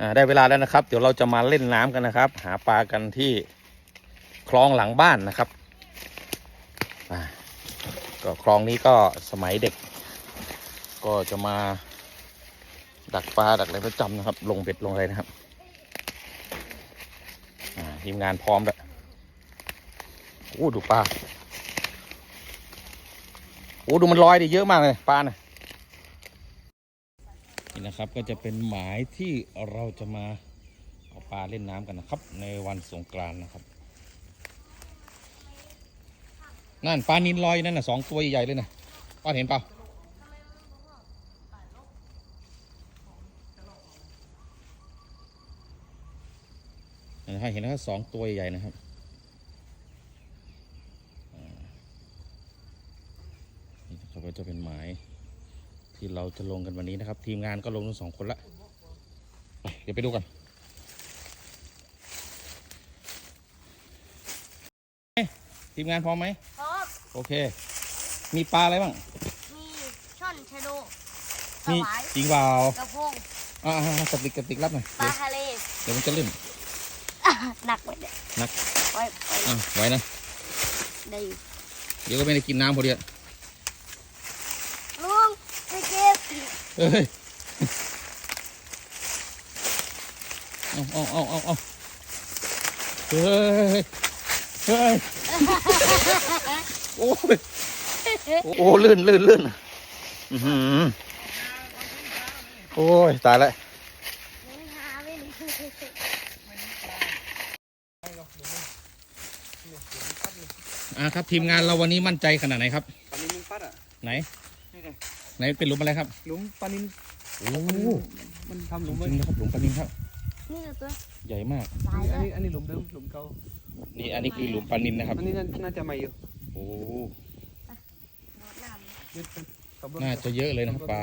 อ่าได้เวลาแล้วนะครับ เดี๋ยวเราจะมาเล่นน้ำกันนะครับ หาปลากันที่คลองหลังบ้านนะครับอ่าก็คลองนี้ก็สมัยเด็ก ก็จะมาดักปลาดักอะไรประจำนะครับ ลงเบ็ดลงอะไรนะครับอ่าทีมงานพร้อมแล้วโอ้ดูปลาโอ้ดูมันลอยดิเยอะมากเลยปลาน่ะนี่ นะครับ ก็จะเป็นหมายที่เราจะมาเอาปลาเล่นน้ำกันนะครับ ในวันสงกรานต์นะครับ นั่นปลานินลอยนั่นน่ะสองตัวใหญ่เลยนะป้าเห็นเปล่านะฮะเห็นนะครับสองตัวใหญ่ๆนะครับนี่นะครับก็จะเป็นหมาย ที่เราจะลงกันวันนี้นะครับ ทีมงานก็ลงทั้งสองคนละไปเดี๋ยวไปดูกันเอ๊ะทีมงานพร้อมไหมพร้อมโอเค มีปลาอะไรบ้างมีช่อนชะโดสมีวายจริงเปล่ากระพงอ่ากระติกกระติกรับหน่อยปลาเดี๋ยวทะเลเดี๋ยวมันจะลื่นหนักไว้เนี่ยหนักไว้ไว้อะไว้นะได้อยู่เดี๋ยวก็ไม่ได้กินน้ำพอดีอะ ลุงไปเก็บ เฮ้ยเอาเอาเอาเอาเอาเฮ้ยเฮ้ยโอ้ยโอ้โอ้ลื่นลื่นลื่นอื้อหือโอ้ย ตายแล้วยังหาไม่มีอ่าครับทีมงานเราวันนี้มั่นใจขนาดไหนครับปลานินมันปัดอะไหนนี่ ไงไหนเป็นหลุมอะไรครับหลุมปลานินโอ้มันทำหหลุลุมมไว้จริงนะครับหลุมปลานินครับ นี่นะตัวใหญ่มาก ตายอันแล้วนี้อันนี้หลุมเดิมหลุมเก่านี่อันนี้คือหลุมปลานินนะครับอันนี้น่าจะใหม่อยู่โอ้หมดน้ำเยอะเป็นขับรถน่าจะเยอะเลยนะครับปลา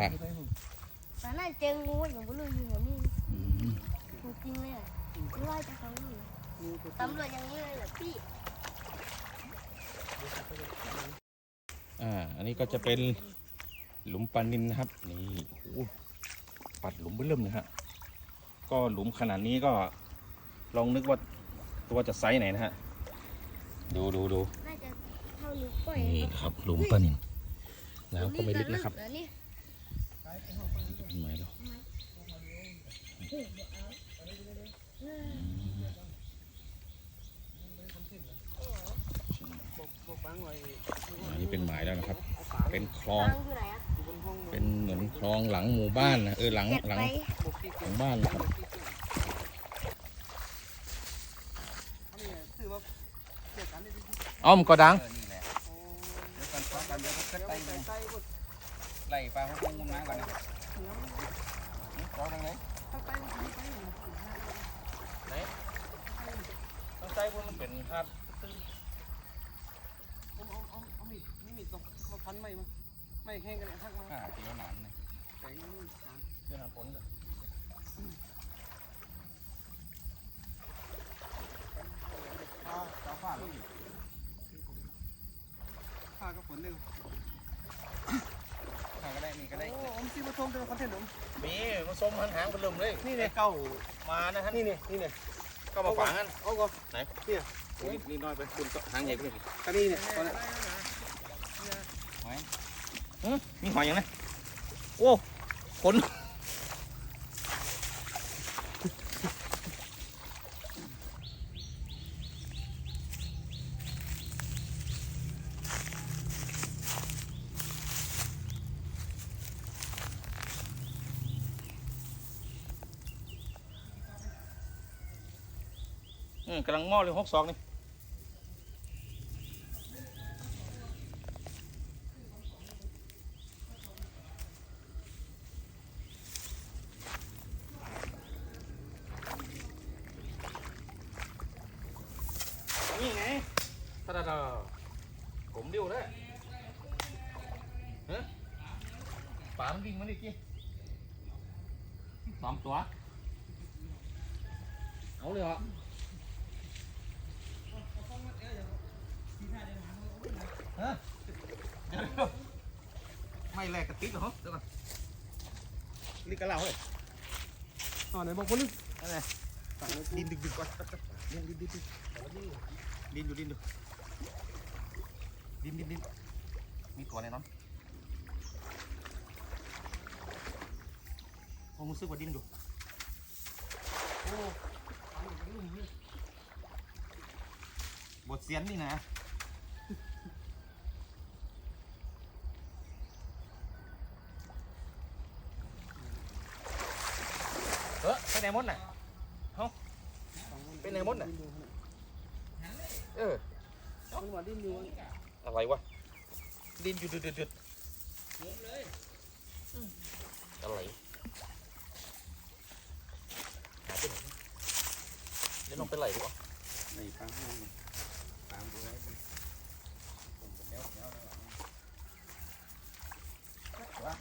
ตอนนั้นเจองูอย่างบุรุษอยู่อย่างนี้อืมจริงๆเลยอะไม่ว่าจะทำนี่ตำรวจอย่างนี้เลยเหรอพี่อ่าอันนี้ก็จะเป็น หลุมปลานินนะครับ นี่โอ้โหปัดหลุมเบิ่มเลยฮะก็หลุมขนาดนี้ก็ลองนึกว่าตัวจะไซส์ไหนนะฮะดูดูดูน่าจะเท่านิ้วก้อยนี่ครับหลุมปลานินน้ำก็ไม่ลึกนะครับเหอนี่เป็นไม้แล้วบอกบังไว้อันนี้เป็นหมายแล้วนะครับเอาฝาเป็นคลอง ตังอยู่ไหนอะอยู่บนห้องเป็นเหมือนคลองหลังหมู่บ้านนะเออหลังเก็บหลังไปบอกที่หลังบ้านนะครับคือว่าเกี่ยวกันได้ดีอ้อมก็ดังนี่แหละโอ้เดี๋ยวกันซ้อนกันเดี๋ยวก็เดี๋ขึ้ยนวไปใส่ใส่หมดไล่ปลาเขาคงงมน้ำกันนะซ้อนทางไหนใส่ใส่ใส่ใส่ต้องใช้พวกมันเป็นคาดเอาเอาเอาเอามีดนี่มีดตรงมาพันไม่มา ไม่แห้งกันเลยทักมาอ่าตีหนานเนี่ยแข็งนี่สามเรื่องผลอ่าเจ้าฟ้าเลยฟ้าก็ฝนเลยข้างก็ได้นี่ก็ได้โอ้ผมซีมาชมเป็นคอนเทนต์ผมมีมาส้มหันหางเป็นลมเลย นี่เนี่ยเก้ามานะฮะนี่เนี่ยนี่เนี่ยก็มาฝังกันเอาก่อนนี่นี่น้อยไปคุณก็หางใหญ่ไปเลยกันนี่เนี่ยตอนนี้เออ มีหอยอย่างนะโอ้ขนกำลังหม้อเลยหกสองนี่ ตาดาดาผมเดียวเลยฮะป่ามันวิ่งมาดิกี้สองตัว เอาเลยเหรอฮะเดี๋ยวเดี๋ยวไม่แลกกระติกเหรอเดี๋ยวก่อนนี่กระเหล่าเลยอ๋อไหนบอกคนนึงนั่นแหละดินดึกดึกก่อนดินดินดินดินดินอยู่ดินอยู่ ดิ้นดิ้นดิ้นมีตัวแน่นอนผมรู้สึกว่าดิ้นอยู่โอ้บทเสียนนี่นะเออไปไหนหมดน่ะเป็นไงมดน่ะเออมันหว่าดิ้นอยู่ อะไรวะดินหยุดหยุดหยุดหยุดอะไรหาไปไหนเดี๋ยวลองไปไหลดีกว่าในปั๊มปั๊มดูให้ผมจะแนวแนวนะ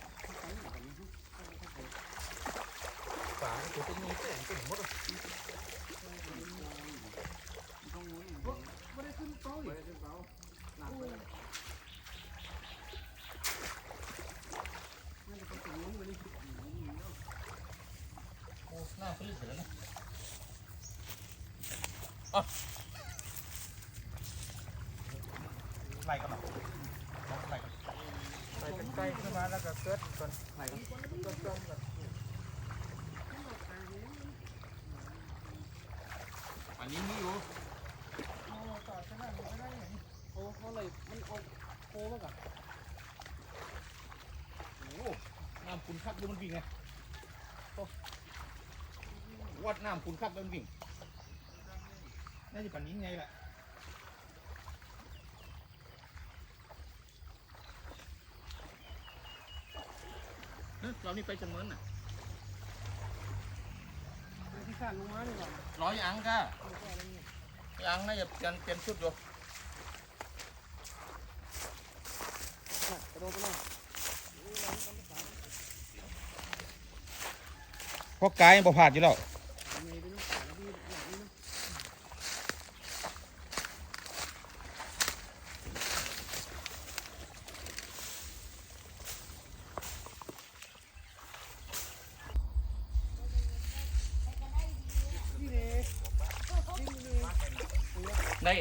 ฝาตัวเป็นมีเป็นเป็นหมดเลยไม่ได้ขึ้นเป้าดิขึ้นเป้า หลังไปน่าจเป็นล้มไปดิโอ้หน้าฟื้นเสือนะอะไล่กันหรอไล่กันไปเป็นใกล้ขึ้นมาแล้วก็เกิดก่อนไหนก็ต้นต้นก่อนอันนี้มีอยู่ โอ้เขาเลยมันออก โค้งมากอะโอ้โหน้ำคุณคักเดี๋ยวมันวิ่งไงโอ้วัดน้ำคุณคักเดี๋ยวมันวิ่งน่าจะปันนี้ไงแหละเอ้ยเรานี่ไปจังเมินน่ะที่ขาดลงมาดีกว่าร้อยอังค่ะอังน่าจะเปลี่ยนเปลี่ยนชุดอยู่ กระโดดไปเลย เพราะกายบ่ผ่านอยู่แล้วมีไปนู่นขาแล้วพี่หลังนี่นะได้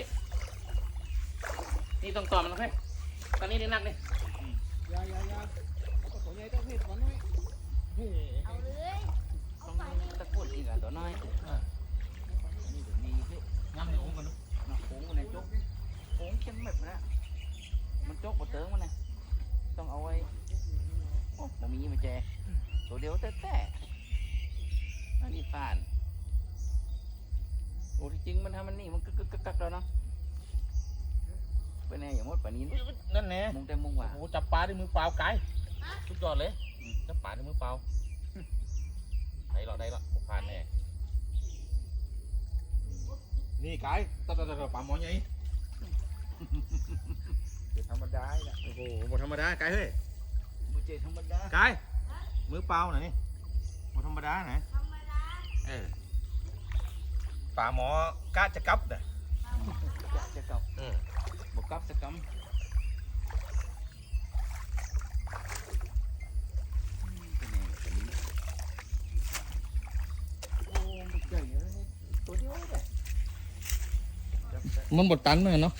นี่ต้องต่อมันนะเพื่อนตอนนี้ได้นักนี่ยายายาเอาตัวใหญ่ต้องเห็ดก่อนหน่ เลยตะกุดอีกอะตัวน้อยนี่เดี๋ยวมีเฮ้ยย้ำในองค์กันดู nó cuốn cái này chốt cuốn chân mệt đó mình chốt một tướng này xong ở đây ô mà mình như mà chè tổ điếu tết tẻ nó đi phản ủa thì chừng mình ทำมันนี่มันกึกกึกกักกักแล้วเนาะเป็นไงอย่างมดป่านนี้นั่นแน่มุงแต่มุงว่ะโอ้โหจับปลาด้วยมือเปล่ากายสุดยอดเลยอืมจับปลาด้วยมือเปล่า นี่กายตัดตัดตัดปลาหมอใหญ่ธรรมดาแหละโอ้โหหมดธรรมดากายเฮ้ยมุเจธรรมดากายมือเปล่าหน่อยนี่หมดธรรมดาไหนธรรมดาเออปลาหมอกาจะกลับเด้อจะจะกลับอืมบกกลับจะกำเป็นไงป่านนี้โอ้มันใหญ่เลยตัวเดียวเลย มันบดตันเลยเนาะ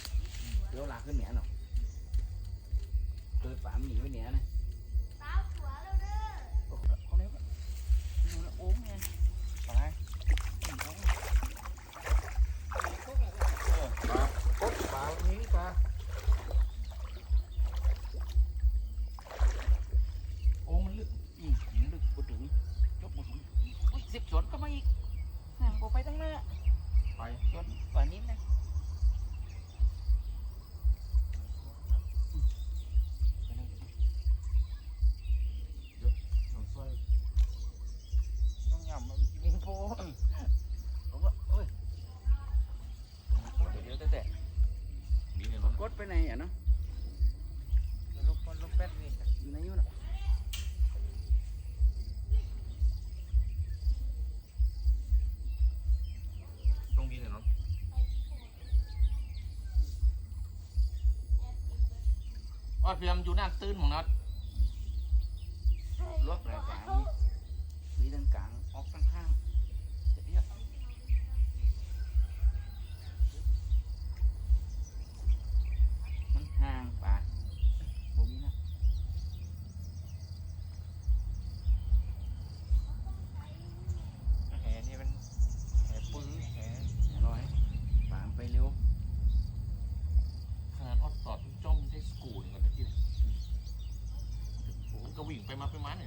ออดเพียมอยู่หน้าตื้นของนัดลวกแรงกลางมีด้านกลางออกข้างข้ ไปมาไปมาเนี่ย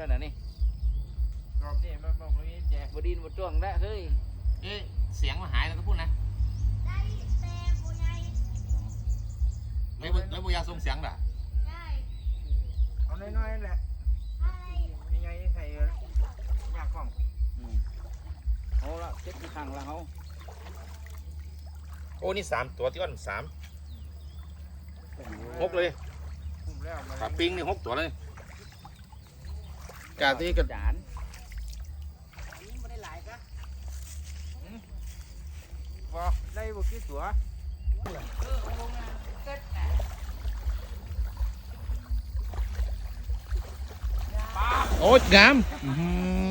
แล้วนะนี่รอบนี้มันบอกว่ามีแจกบดินบดจ้วงได้เฮ้ยเอ๊ะเสียงมันหายแล้วก็พูดนะได้แต่ผู้ใหญ่แล้วบ่แล้วบุยาส่งเสียงด่ะได้เอาน้อยๆแหละอะไรยังไงใส่ยากกล่องอืมเอาละเจ็ดที่ข้างละเขาโอ้นี่สามตัวที่อ้อนสามหกเลยคุ้มแล้วมาปลาปิงนี่หกตัวเลย กาที่กับจานบอกได้บุกี้ตัวโอ้ยงามอื้อหือ